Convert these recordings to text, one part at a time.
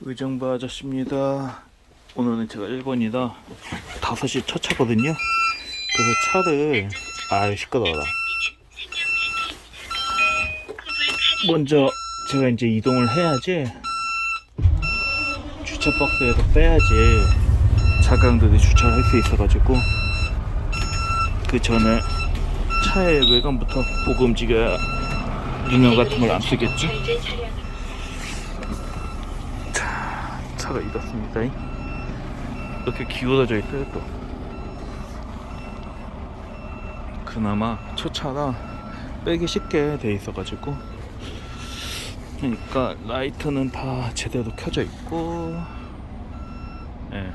의정부 아저씨입니다. 오늘은 제가 1번이다. 5시 첫 차거든요. 그래서 차를 아유 시끄러워라. 먼저 제가 이제 이동을 해야지 주차 박스에서 빼야지 차량들이 주차를 할 수 있어가지고 그 전에 차의 외관부터 움직여야 유명 같은 걸 안 쓰겠지? 자, 차가 이렇습니다. 이렇게 기울어져 있어요, 또. 그나마 첫 차라 빼기 쉽게 돼 있어가지고. 그러니까 라이트는 다 제대로 켜져 있고, 예.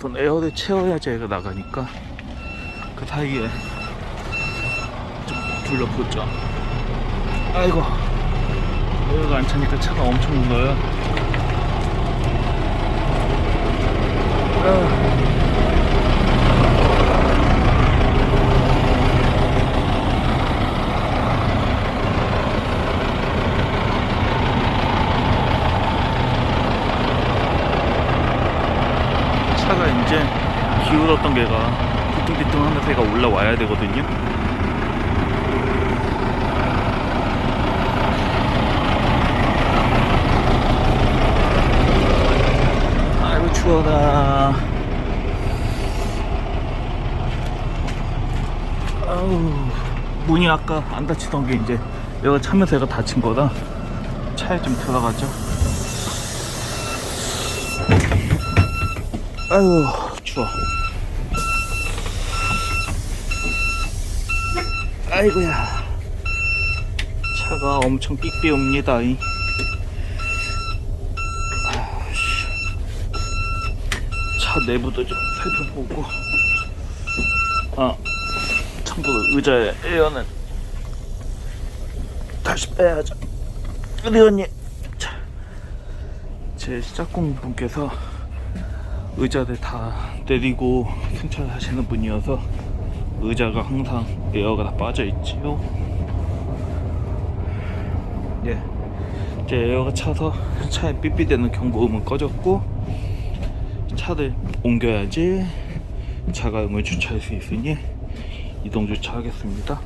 돈 에어를 채워야지 얘가 나가니까 그 사이에 좀 둘러보죠. 아이고. 오일가 안 차니까 차가 엄청 물어요. 차가 이제 기울었던 게가 뒤뚱뒤뚱 하면서 얘가 올라와야 되거든요. 아이고 추워라 아우 아까 안 닫히던 게 이제 얘가 차면서 얘가 닫힌 거다. 차에 좀 들어가죠. 아유 추워. 아이고야. 차가 엄청 삑삑 옵니다 이. 차 내부도 좀 살펴보고. 아 참고로 의자의 에어는 다시 빼야죠 우리 언니 자, 제 짝꿍분께서 의자들 다 내리고 승차하시는 분이어서 의자가 항상 에어가 다 빠져 있지요 예. 이제 에어가 차서 차에 삐삐대는 경고음은 꺼졌고 차를 옮겨야지 자가용을 주차할 수 있으니 이동 주차하겠습니다.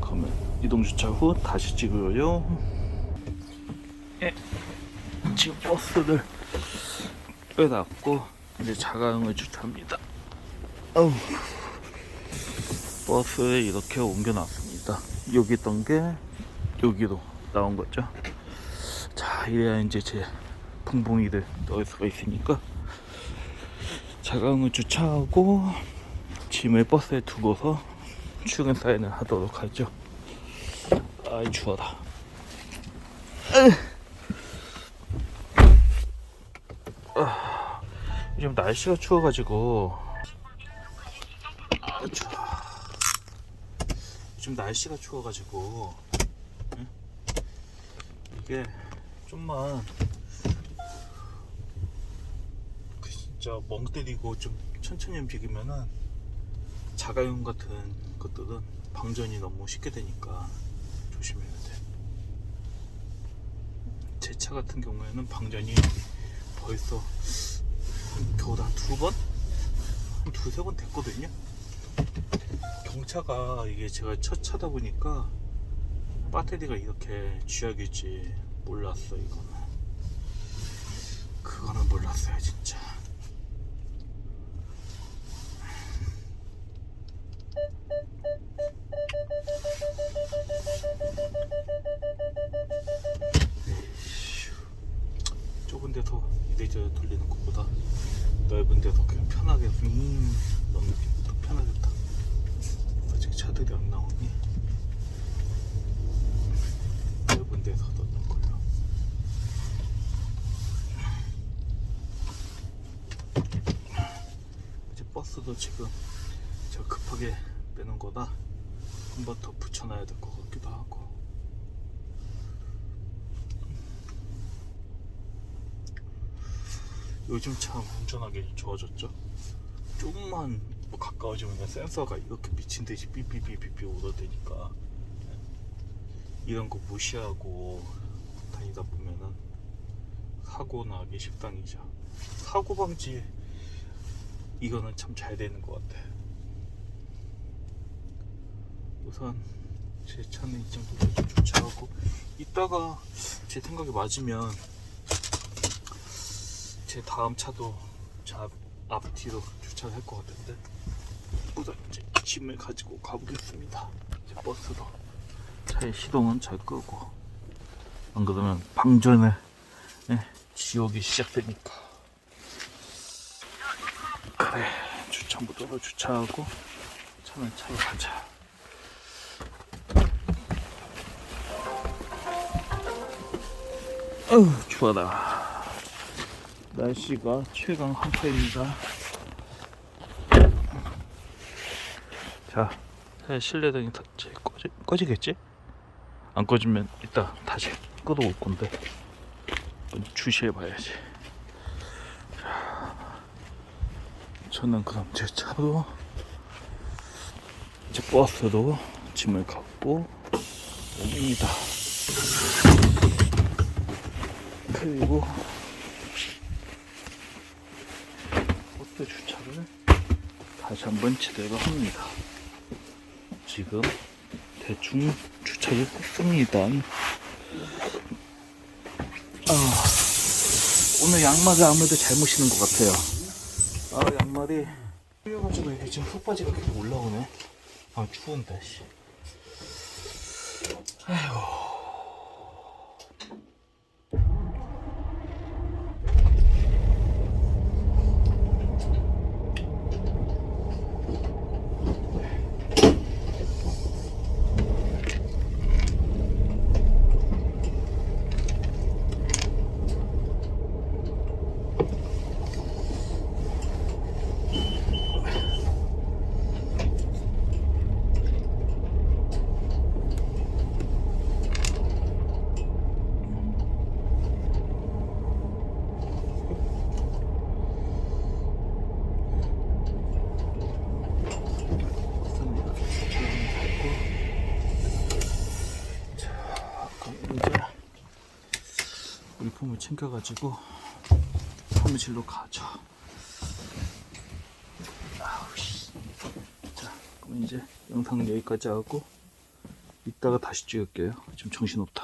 그러면 이동 주차 후 다시 찍어요. 예. 지금 버스를 빼놨고 이제 자가용을 주차합니다. 어우. 버스에 이렇게 옮겨놨습니다. 여기 있던 게 여기로 나온 거죠. 자, 이래야 이제 제 붕붕이들 넣을 수가 있으니까 자가용을 주차하고 짐을 버스에 두고서 출근 사인을 하도록 하죠. 아이 추워라. 아, 요즘 날씨가 추워가지고 아, 추워. 요즘 날씨가 추워가지고 응? 이게 좀만 그 진짜 멍 때리고 좀 천천히 움직이면은 자가용 같은 것들은 방전이 너무 쉽게 되니까 조심해야 돼. 제 차 같은 경우에는 방전이 벌써 겨우 한두 번? 한 두세 번 됐거든요. 경차가 이게 제가 첫 차다 보니까 배터리가 이렇게 쥐약일지 몰랐어 이거는. 그거는 몰랐어요 진짜. 에이씨, 좁은 데서 이래저래 돌리는 것보다 넓은 데서 그냥 편하게 윙 넣는 게 더 편하겠다. 아직 차들이 안 나오니 넓은 데서 넣는 걸로. 버스도 지금 제가 급하게 빼는 거다 한번 더 붙여놔야 될 것 같기도 하고. 요즘 참 운전하기 좋아졌죠. 조금만 뭐 가까워지면 센서가 이렇게 미친 듯이 삐삐삐삐삐 오더되니까 이런 거 무시하고 다니다 보면은 사고 나기 십상이죠. 사고 방지 이거는 참 잘 되는 것 같아. 우선 제 차는 이 정도로 좀 주차하고 이따가 제 생각이 맞으면 제 다음 차도 차 앞뒤로 주차를 할 것 같은데 우선 이제 짐을 가지고 가보겠습니다. 이제 버스로 차의 시동은 잘 끄고 안 그러면 방전에 예, 지옥이 시작되니까 그래 주차무도로 주차하고 차는 차로 가자. 어우 추워라 날씨가 최강 한파입니다. 자차 실내등이 다 꺼지, 꺼지겠지? 안 꺼지면 이따 다시 끄러올 건데 주시해 봐야지 자, 저는 그럼 제 차로 제 버스로 짐을 갖고 옵니다 그리고 버스 주차를 다시 한번 제대로 합니다 지금 대충 주차를 했습니다. 아, 오늘 양말을 아무래도 잘못 신은 것 같아요. 아, 양말이 풀려가지고 이게 지금 속바지가 계속 올라오네. 아, 추운데, 씨. 아이고. 우선 이렇게 주차하면 되고. 자, 그럼 이제 물품을 챙겨가지고 사무실로 가죠. 자, 그럼 이제 영상은 여기까지 하고 이따가 다시 찍을게요. 지금 정신없다.